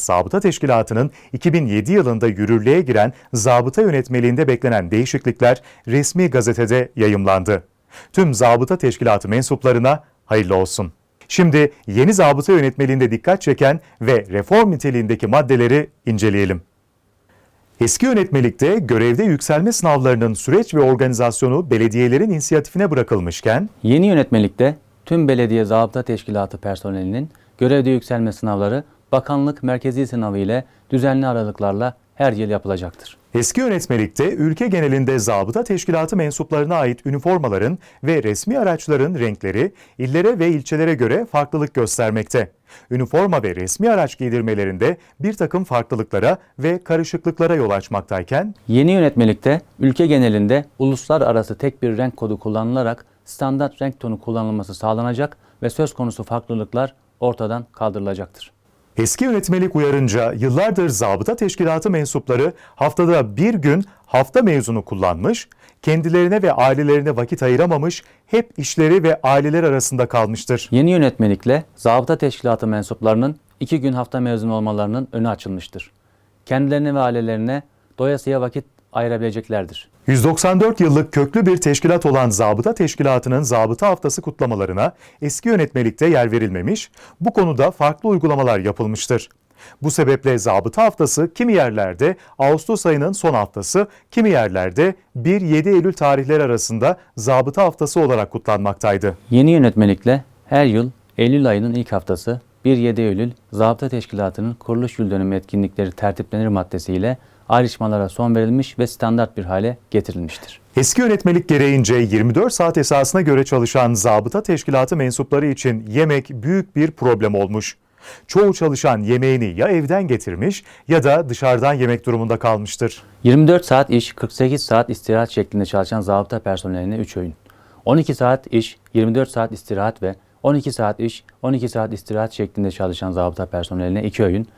Zabıta Teşkilatı'nın 2007 yılında yürürlüğe giren zabıta yönetmeliğinde beklenen değişiklikler resmi gazetede yayımlandı. Tüm zabıta teşkilatı mensuplarına hayırlı olsun. Şimdi yeni zabıta yönetmeliğinde dikkat çeken ve reform niteliğindeki maddeleri inceleyelim. Eski yönetmelikte görevde yükselme sınavlarının süreç ve organizasyonu belediyelerin inisiyatifine bırakılmışken, Yeni yönetmelikte tüm belediye zabıta teşkilatı personelinin görevde yükselme sınavları bakanlık merkezi sınavı ile düzenli aralıklarla her yıl yapılacaktır. Eski yönetmelikte ülke genelinde zabıta teşkilatı mensuplarına ait üniformaların ve resmi araçların renkleri illere ve ilçelere göre farklılık göstermekte. Üniforma ve resmi araç giydirmelerinde bir takım farklılıklara ve karışıklıklara yol açmaktayken, Yeni yönetmelikte ülke genelinde uluslararası tek bir renk kodu kullanılarak standart renk tonu kullanılması sağlanacak ve söz konusu farklılıklar ortadan kaldırılacaktır. Eski yönetmelik uyarınca yıllardır zabıta teşkilatı mensupları haftada bir gün hafta mezunu kullanmış, kendilerine ve ailelerine vakit ayıramamış, hep işleri ve aileler arasında kalmıştır. Yeni yönetmelikle zabıta teşkilatı mensuplarının iki gün hafta mezunu olmalarının önü açılmıştır. Kendilerine ve ailelerine doyasıya vakit ayırabileceklerdir. 194 yıllık köklü bir teşkilat olan Zabıta Teşkilatı'nın Zabıta Haftası kutlamalarına eski yönetmelikte yer verilmemiş, bu konuda farklı uygulamalar yapılmıştır. Bu sebeple Zabıta Haftası kimi yerlerde Ağustos ayının son haftası, kimi yerlerde 1-7 Eylül tarihleri arasında Zabıta Haftası olarak kutlanmaktaydı. Yeni yönetmelikle her yıl Eylül ayının ilk haftası 1-7 Eylül Zabıta Teşkilatı'nın kuruluş yıl dönümü etkinlikleri tertiplenir maddesiyle ayrışmalara son verilmiş ve standart bir hale getirilmiştir. Eski yönetmelik gereğince 24 saat esasına göre çalışan zabıta teşkilatı mensupları için yemek büyük bir problem olmuş. Çoğu çalışan yemeğini ya evden getirmiş ya da dışarıdan yemek durumunda kalmıştır. 24 saat iş, 48 saat istirahat şeklinde çalışan zabıta personeline 3 öğün. 12 saat iş, 24 saat istirahat ve 12 saat iş, 12 saat istirahat şeklinde çalışan zabıta personeline 2 öğün.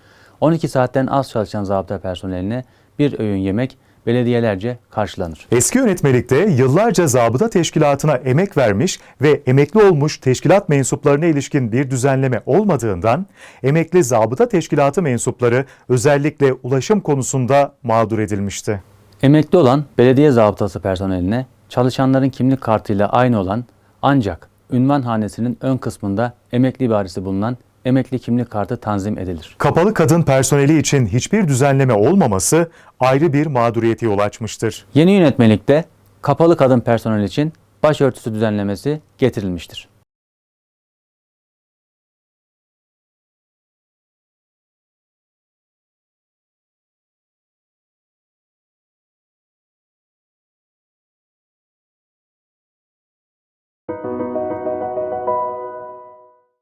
12 saatten az çalışan zabıta personeline bir öğün yemek belediyelerce karşılanır. Eski yönetmelikte yıllarca zabıta teşkilatına emek vermiş ve emekli olmuş teşkilat mensuplarına ilişkin bir düzenleme olmadığından emekli zabıta teşkilatı mensupları özellikle ulaşım konusunda mağdur edilmişti. Emekli olan belediye zabıtası personeline çalışanların kimlik kartıyla aynı olan ancak ünvan hanesinin ön kısmında emekli ibaresi bulunan emekli kimlik kartı tanzim edilir. Kapalı kadın personeli için hiçbir düzenleme olmaması ayrı bir mağduriyete yol açmıştır. Yeni yönetmelikte kapalı kadın personel için başörtüsü düzenlemesi getirilmiştir.